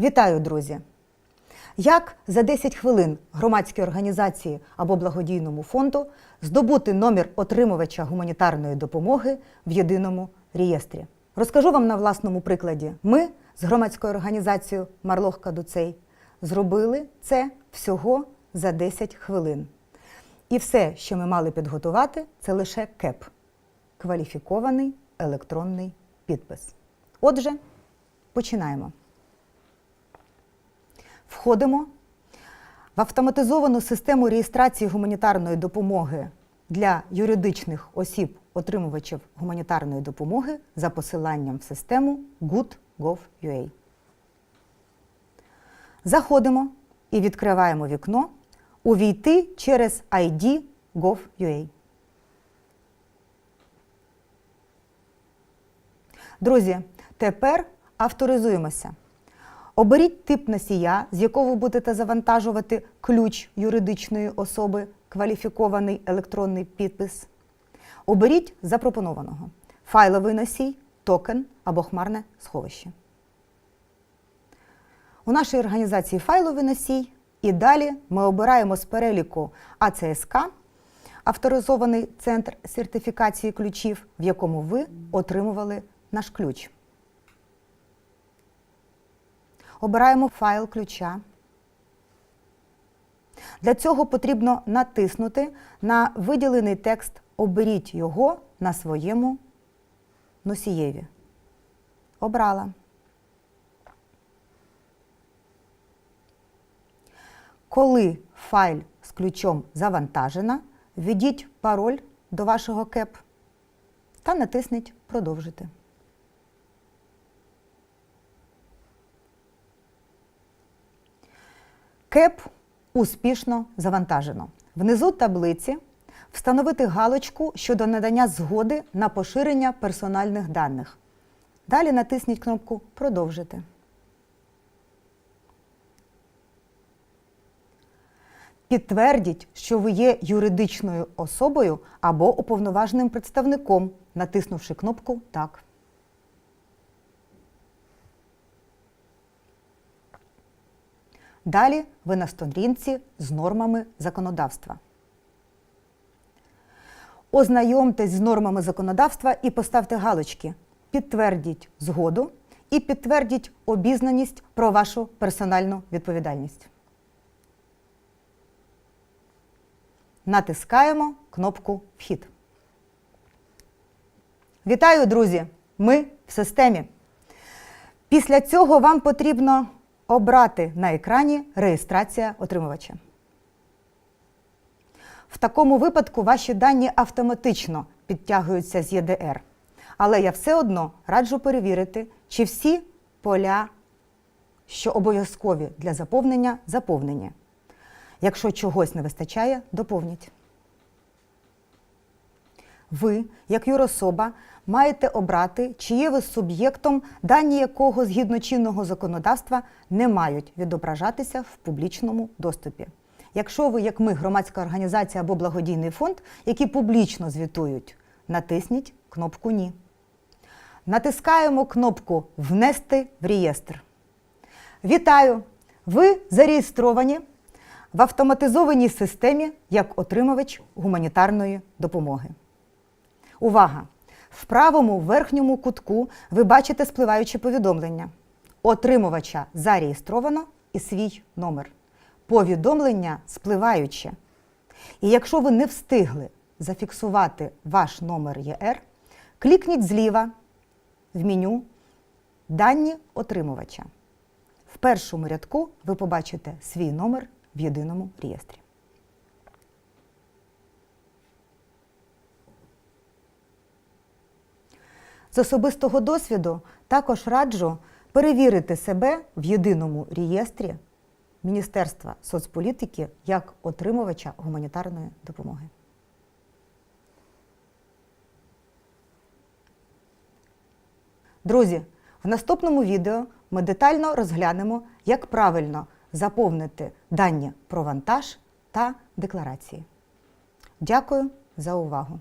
Вітаю, друзі! Як за 10 хвилин громадській організації або благодійному фонду здобути номер отримувача гуманітарної допомоги в єдиному реєстрі? Розкажу вам на власному прикладі. Ми з громадською організацією Марлох Кадуцей зробили це всього за 10 хвилин. І все, що ми мали підготувати, це лише КЕП кваліфікований електронний підпис. Отже, починаємо. Входимо в автоматизовану систему реєстрації гуманітарної допомоги для юридичних осіб, отримувачів гуманітарної допомоги за посиланням в систему good.gov.ua. Заходимо і відкриваємо вікно Увійти через ID Gov.ua. Друзі, тепер авторизуємося. Оберіть тип носія, з якого будете завантажувати ключ юридичної особи, кваліфікований електронний підпис. Оберіть запропонованого файловий носій, токен або хмарне сховище. У нашій організації файловий носій, і далі ми обираємо з переліку АЦСК, авторизований центр сертифікації ключів, в якому ви отримували наш ключ. Обираємо файл ключа. Для цього потрібно натиснути на виділений текст Оберіть його на своєму носієві. Обрала. Коли файл з ключом завантажена, введіть пароль до вашого КЕП та натисніть Продовжити. КЕП успішно завантажено. Внизу таблиці встановити галочку щодо надання згоди на поширення персональних даних. Далі натисніть кнопку Продовжити. Підтвердіть, що ви є юридичною особою або уповноваженим представником, натиснувши кнопку Так. Далі ви на сторінці з нормами законодавства. Ознайомтесь з нормами законодавства і поставте галочки. Підтвердіть згоду і підтвердіть обізнаність про вашу персональну відповідальність. Натискаємо кнопку Вхід. Вітаю, друзі! Ми в системі. Після цього вам потрібно обрати на екрані реєстрація отримувача. В такому випадку ваші дані автоматично підтягуються з ЄДР. Але я все одно раджу перевірити, чи всі поля, що обов'язкові для заповнення, заповнені. Якщо чогось не вистачає, доповніть. Ви, як юрособа, маєте обрати, чи є ви суб'єктом, дані якого згідно чинного законодавства не мають відображатися в публічному доступі. Якщо ви, як ми, громадська організація або благодійний фонд, які публічно звітують, натисніть кнопку Ні. Натискаємо кнопку Внести в реєстр. Вітаю! Ви зареєстровані в автоматизованій системі як отримувач гуманітарної допомоги. Увага! В правому верхньому кутку ви бачите спливаюче повідомлення. Отримувача зареєстровано і свій номер. Повідомлення спливаюче. І якщо ви не встигли зафіксувати ваш номер ЄР, клікніть зліва в меню Дані отримувача. В першому рядку ви побачите свій номер в єдиному реєстрі. Особистого досвіду також раджу перевірити себе в єдиному реєстрі Міністерства соцполітики як отримувача гуманітарної допомоги. Друзі, в наступному відео ми детально розглянемо, як правильно заповнити дані про вантаж та декларації. Дякую за увагу!